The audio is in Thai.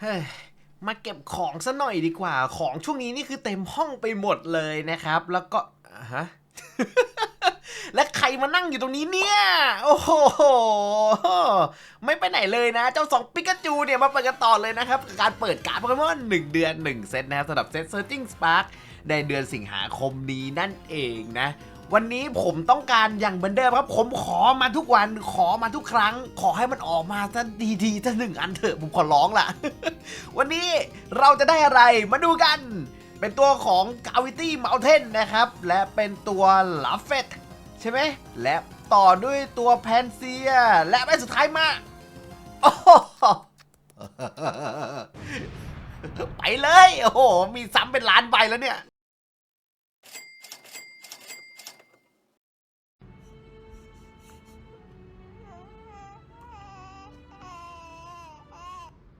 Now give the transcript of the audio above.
เฮ้ยมาเก็บของซะหน่อยดีกว่า ของช่วงนี้นี่คือเต็มห้องไปหมดเลยนะครับ แล้วก็ฮะ และใครมานั่งอยู่ตรงนี้เนี่ย โอ้โห ไม่ไปไหนเลยนะ เจ้าสองปิกาจูเนี่ยมาเปิดกันต่อเลยนะครับกับการเปิดการ์ดโปเกมอน1เดือน 1 เซตนะครับสำหรับเซต Searching Spark ในเดือนสิงหาคมนี้นั่นเองนะ วันนี้ผมต้องการอย่างเหมือนเดิมครับ ผมขอมาทุกวันขอมาทุกครั้ง ขอให้มันออกมาซะดีๆซะหนึ่งอันเถอะผมขอร้องล่ะ วันนี้เราจะได้อะไรมาดูกัน เป็นตัวของ Gravity Mountain นะครับ และเป็นตัว l a f f e t ใช่ไหมและต่อด้วยตัวแพนเซีย และใบสุดท้ายมาโอ้โหไปเลย โอ้โห มีซ้ำเป็นล้านใบแล้วเนี่ย